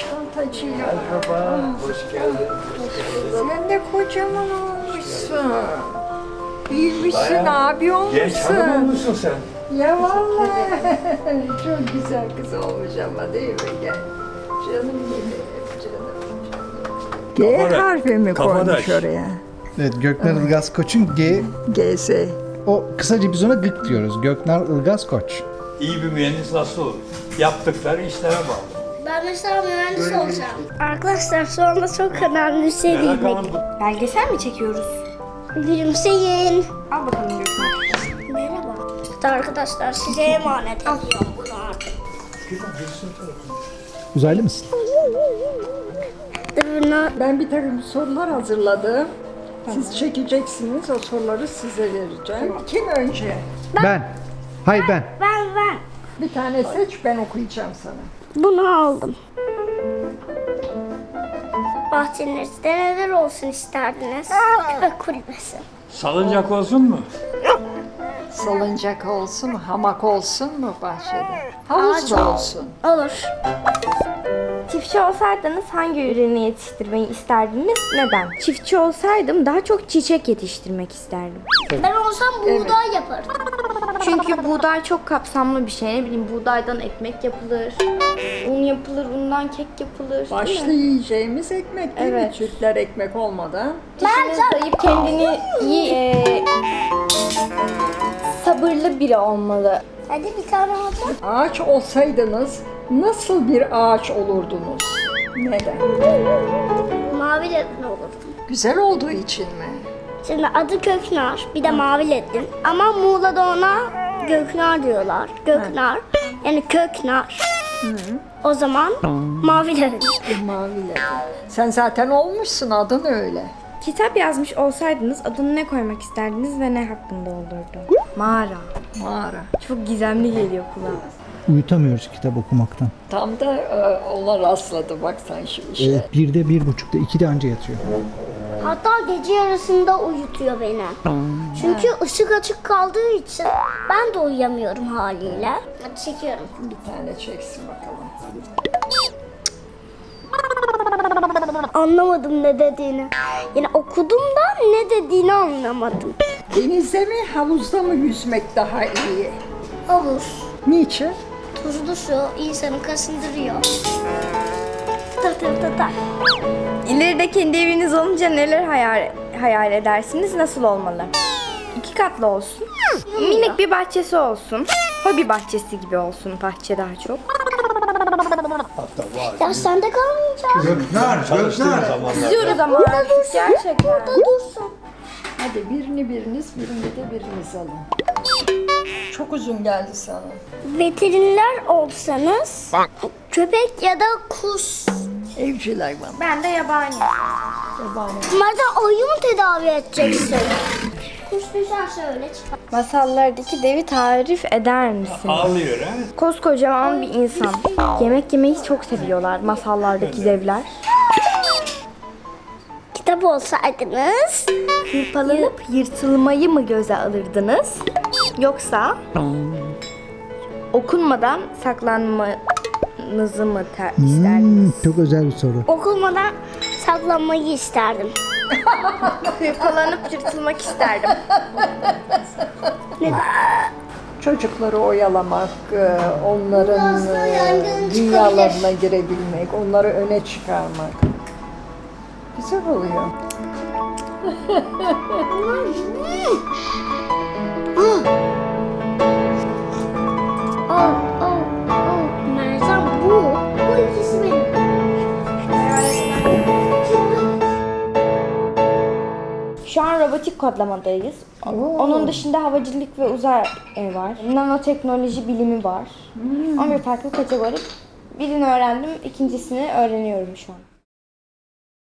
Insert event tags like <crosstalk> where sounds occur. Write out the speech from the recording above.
Çantacıyla. Merhaba, hoş geldin. Sen de kocaman olmuşsun. Büyümüşsün, abi olmuşsun. Genç hanım olmuşsun sen. Ya vallahi <laughs> çok güzel kız olmuş ama değil mi? Canım canım. G Kafana- harfi mi koymuş aç. oraya? Evet Gökner Ilgaz Koç'un G. GS. O kısaca biz ona gık diyoruz. Gökner Ilgaz Koç. İyi bir mühendis nasıl olur? Yaptıkları işlere bağlı. Ben mesela mühendis olacağım. Arkadaşlar şu anda çok önemli bir şey Merak. Hanım bu Belgesel mi çekiyoruz? Gülümseyin. Al bakalım Gökmen. Merhaba. İşte arkadaşlar size emanet ediyorum bunu artık. Uzaylı mısın? Bunu Ben bir takım sorular hazırladım. Siz çekeceksiniz, o soruları size vereceğim. Kim önce? Ben. Hayır ben. Bir tane seç, ben okuyacağım sana. Bunu aldım. Bahçenizde neler olsun isterdiniz? Köpek kulübesi. salıncak olsun mu? Salıncak olsun mu, hamak olsun mu bahçede? Havuz da olsun. Olur. Çiftçi olsaydınız hangi ürünü yetiştirmeyi isterdiniz? Neden? Çiftçi olsaydım daha çok çiçek yetiştirmek isterdim. Ben olsam buğday yaparım. Çünkü buğday çok kapsamlı bir şey. Ne bileyim buğdaydan ekmek yapılır, un yapılır, undan kek yapılır. değil mi? Başlı yiyeceğimiz ekmek değil mi? Evet. Türkler ekmek olmadan. Kişinin zayıf kendini iyi, e, sabırlı biri olmalı. Hadi bir tane alacağım. Ağaç olsaydınız nasıl bir ağaç olurdunuz? Neden? Mavi ledin olurdum. Güzel olduğu için mi? Şimdi adı Göknar, bir de Mavi Ledin. Ama Muğla'da ona Göknar diyorlar. Göknar, yani Köknar. O zaman Mavi Ledin. Maviyle. Sen zaten olmuşsun adın öyle. Kitap yazmış olsaydınız adını ne koymak isterdiniz ve ne hakkında olurdu? Mağara. Mağara. Çok gizemli geliyor kulağa. Uyutamıyoruz kitap okumaktan. Tam da e, ona rastladı bak sen şu işe. Evet, birde, bir buçukta, ikide anca yatıyor. Hatta gece yarısında uyutuyor beni. Çünkü ışık açık kaldığı için ben de uyuyamıyorum haliyle. Hadi çekiyorum. Bir tane çeksin bakalım. Anlamadım ne dediğini. Yani okudum da ne dediğini anlamadım. Denizde mi havuzda mı yüzmek daha iyi? Havuz, Niçin? tuzlu su insanı kasındırıyor. Tır tır tır tır. İleride kendi eviniz olunca neler hayal, hayal edersiniz? Nasıl olmalı? İki katlı olsun. Minik bir bahçesi olsun. Hobi bahçesi gibi olsun bahçe daha çok. Ya sende kalmayacak. Göknar, çalıştığın zamanlar. Diyoruz ama artık gerçekten. Burada dursun. Hadi birini biriniz, birini de biriniz alın. Çok uzun geldi sana. Veteriner olsanız köpek ya da kuş. Evcil hayvan. Ben de yabani. Yabani. Bunlardan ayı mı tedavi edeceksin? Kuş düşerse öyle çıkar. Masallardaki devi tarif eder misin? Ağlıyor ha? Koskocaman bir insan. Yemek yemeyi çok seviyorlar masallardaki devler. Kitap olsaydınız Hırpalanıp yırtılmayı mı göze alırdınız? Yoksa okunmadan saklanmanızı mı ter- isterdiniz? çok özel bir soru. okulmadan saklanmayı isterdim. <laughs> Hırpalanıp yırtılmak isterdim. Çocukları oyalamak, e, onların e, dünyalarına girebilmek, onları öne çıkarmak. Güzel oluyor. Robotik kodlamadayız. Onun dışında havacılık ve uzay var. Nanoteknoloji bilimi var. 11 farklı kategori. Birini öğrendim, ikincisini öğreniyorum şu an.